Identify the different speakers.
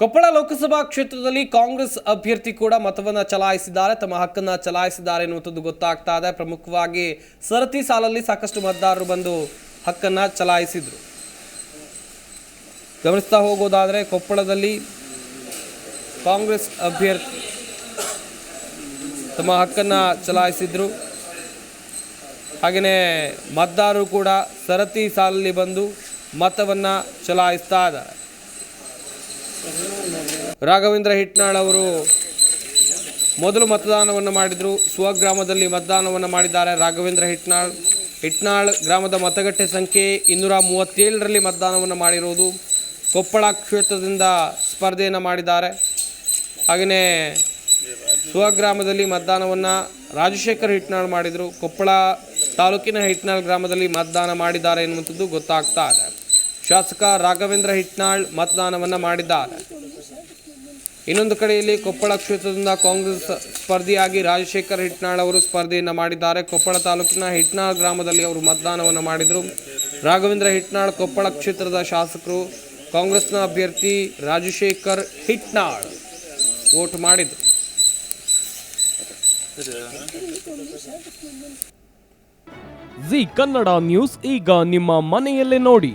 Speaker 1: ಕೊಪ್ಪಳ ಲೋಕಸಭಾ ಕ್ಷೇತ್ರದಲ್ಲಿ ಕಾಂಗ್ರೆಸ್ ಅಭ್ಯರ್ಥಿ ಕೂಡ ಮತವನ್ನು ಚಲಾಯಿಸಿದ್ದಾರೆ. ತಮ್ಮ ಹಕ್ಕನ್ನು ಚಲಾಯಿಸಿದ್ದಾರೆ ಎನ್ನುವಂಥದ್ದು ಗೊತ್ತಾಗ್ತಾ ಇದೆ. ಪ್ರಮುಖವಾಗಿ ಸರತಿ ಸಾಲಲ್ಲಿ ಸಾಕಷ್ಟು ಮತದಾರರು ಬಂದು ಹಕ್ಕನ್ನು ಚಲಾಯಿಸಿದರು. ಗಮನಿಸ್ತಾ ಹೋಗೋದಾದರೆ ಕೊಪ್ಪಳದಲ್ಲಿ ಕಾಂಗ್ರೆಸ್ ಅಭ್ಯರ್ಥಿ ತಮ್ಮ ಹಕ್ಕನ್ನು ಚಲಾಯಿಸಿದರು. ಹಾಗೆಯೇ ಮತದಾರರು ಕೂಡ ಸರತಿ ಸಾಲಲ್ಲಿ ಬಂದು ಮತವನ್ನು ಚಲಾಯಿಸ್ತಾ ಇದ್ದಾರೆ. ರಾಘವೇಂದ್ರ ಹಿಟ್ನಾಳ್ ಅವರು ಮೊದಲು ಮತದಾನವನ್ನು ಮಾಡಿದರು. ಸ್ವಗ್ರಾಮದಲ್ಲಿ ಮತದಾನವನ್ನು ಮಾಡಿದ್ದಾರೆ ರಾಘವೇಂದ್ರ ಹಿಟ್ನಾಳ್. ಹಿಟ್ನಾಳ್ ಗ್ರಾಮದ ಮತಗಟ್ಟೆ ಸಂಖ್ಯೆ ಇನ್ನೂರ ಮೂವತ್ತೇಳರಲ್ಲಿ ಮತದಾನವನ್ನು ಮಾಡಿರುವುದು. ಕೊಪ್ಪಳ ಕ್ಷೇತ್ರದಿಂದ ಸ್ಪರ್ಧೆಯನ್ನು ಮಾಡಿದ್ದಾರೆ. ಹಾಗೆಯೇ ಸ್ವಗ್ರಾಮದಲ್ಲಿ ಮತದಾನವನ್ನು ರಾಜಶೇಖರ್ ಹಿಟ್ನಾಳ್ ಮಾಡಿದರು. ಕೊಪ್ಪಳ ತಾಲೂಕಿನ ಹಿಟ್ನಾಳ್ ಗ್ರಾಮದಲ್ಲಿ ಮತದಾನ ಮಾಡಿದ್ದಾರೆ ಎನ್ನುವಂಥದ್ದು ಗೊತ್ತಾಗ್ತಾ ಇದೆ. ಶಾಸಕ ರಾಘವೇಂದ್ರ ಹಿಟ್ನಾಳ್ ಮತದಾನವನ್ನು ಮಾಡಿದ್ದಾರೆ. ಇನ್ನೊಂದು ಕಡೆಯಲ್ಲಿ ಕೊಪ್ಪಳ ಕ್ಷೇತ್ರದಿಂದ ಕಾಂಗ್ರೆಸ್ ಸ್ಪರ್ಧಿಯಾಗಿ ರಾಜಶೇಖರ್ ಹಿಟ್ನಾಳ್ ಅವರು ಸ್ಪರ್ಧೆಯನ್ನು ಮಾಡಿದ್ದಾರೆ. ಕೊಪ್ಪಳ ತಾಲೂಕಿನ ಹಿಟ್ನಾಳ್ ಗ್ರಾಮದಲ್ಲಿ ಅವರು ಮತದಾನವನ್ನು ಮಾಡಿದರು. ರಾಘವೇಂದ್ರ ಹಿಟ್ನಾಳ್ ಕೊಪ್ಪಳ ಕ್ಷೇತ್ರದ ಶಾಸಕರು, ಕಾಂಗ್ರೆಸ್ನ ಅಭ್ಯರ್ಥಿ ರಾಜಶೇಖರ್ ಹಿಟ್ನಾಳ್ ವೋಟ್ ಮಾಡಿದರು.
Speaker 2: ಜಿ ಕನ್ನಡ ನ್ಯೂಸ್ ಈಗ ನಿಮ್ಮ ಮನೆಯಲ್ಲೇ ನೋಡಿ.